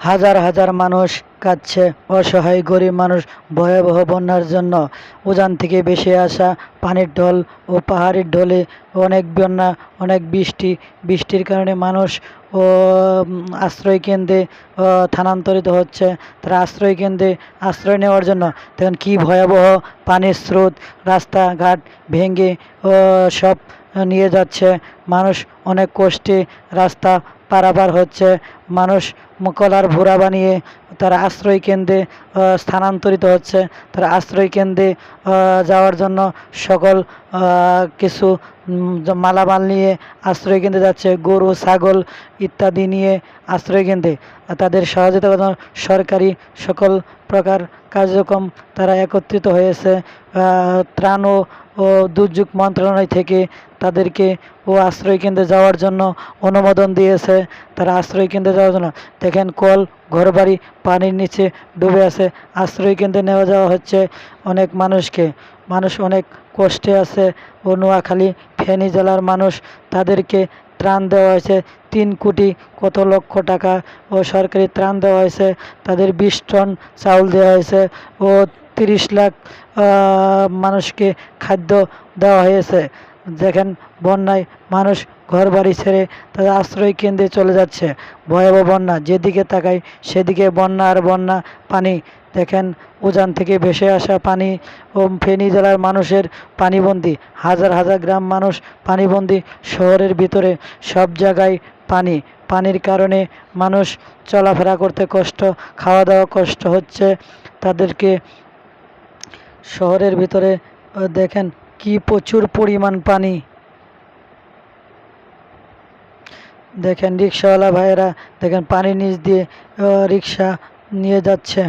হাজার হাজার মানুষ কাঁদছে। অসহায় গরিব মানুষ ভয়াবহ বন্যার জন্য। উজান থেকে বেশি আসা পানির ঢল ও পাহাড়ের ঢলে অনেক বন্যা অনেক বৃষ্টি। বৃষ্টির কারণে মানুষ ও উম, আশ্রয় কেন্দ্রে ও, স্থানান্তরিত হচ্ছে। তারা আশ্রয় কেন্দ্রে আশ্রয় নেওয়ার জন্য। দেখেন কী ভয়াবহ পানির স্রোত রাস্তাঘাট ভেঙে সব নিয়ে যাচ্ছে। মানুষ অনেক কষ্টে রাস্তা পারাপার হচ্ছে। মানুষ কলার ভোড়া বানিয়ে তারা আশ্রয় কেন্দ্রে স্থানান্তরিত হচ্ছে। তারা আশ্রয় কেন্দ্রে যাওয়ার জন্য সকল কিছু মালামাল নিয়ে আশ্রয় কেন্দ্রে যাচ্ছে। গরু, ছাগল ইত্যাদি নিয়ে আশ্রয় কেন্দ্রে। তাদের সহযোগিতা সরকারি সকল প্রকার কার্যক্রম তারা একত্রিত হয়েছে। ত্রাণ ও দুর্যোগ মন্ত্রণালয় থেকে তাদেরকে ও আশ্রয় কেন্দ্রে যাওয়ার জন্য অনুমোদন দিয়েছে। তারা আশ্রয় কেন্দ্রে যাওয়ার জন্য, দেখেন কল, ঘরবাড়ি, পানির নিচে ডুবে আছে। আশ্রয় কেন্দ্রে নেওয়া যাওয়া হচ্ছে অনেক মানুষকে। মানুষ অনেক কষ্টে আছে। ও নোয়াখালী, ফেনী জেলার মানুষ, তাদেরকে ত্রাণ দেওয়া হয়েছে। তিন কোটি কত লক্ষ টাকা ও সরকারি ত্রাণ দেওয়া হয়েছে। তাদের বিশ টন চাউল দেওয়া হয়েছে। ও তিরিশ লাখ মানুষকে খাদ্য দেওয়া হয়েছে। দেখেন, বন্যায় মানুষ ঘর বাড়ি ছেড়ে তাদের আশ্রয় কেন্দ্রে চলে যাচ্ছে। ভয়াবহ বন্যা, যেদিকে তাকাই সেদিকে বন্যা আর বন্যা পানি। দেখেন, উজান থেকে ভেসে আসা পানি ও ফেনী জেলার মানুষের পানিবন্দি। হাজার হাজার গ্রাম মানুষ পানিবন্দি শহরের ভিতরে, সব জায়গায় পানি। পানির কারণে মানুষ চলাফেরা করতে কষ্ট খাওয়া দাওয়া কষ্ট হচ্ছে। তাদেরকে শহরের ভিতরে দেখেন কি প্রচুর পরিমাণ পানি? দেখেন রিক্সাওয়ালা ভাইয়েরা দেখেন পানি নিচ দিয়ে রিক্সা নিয়ে যাচ্ছে।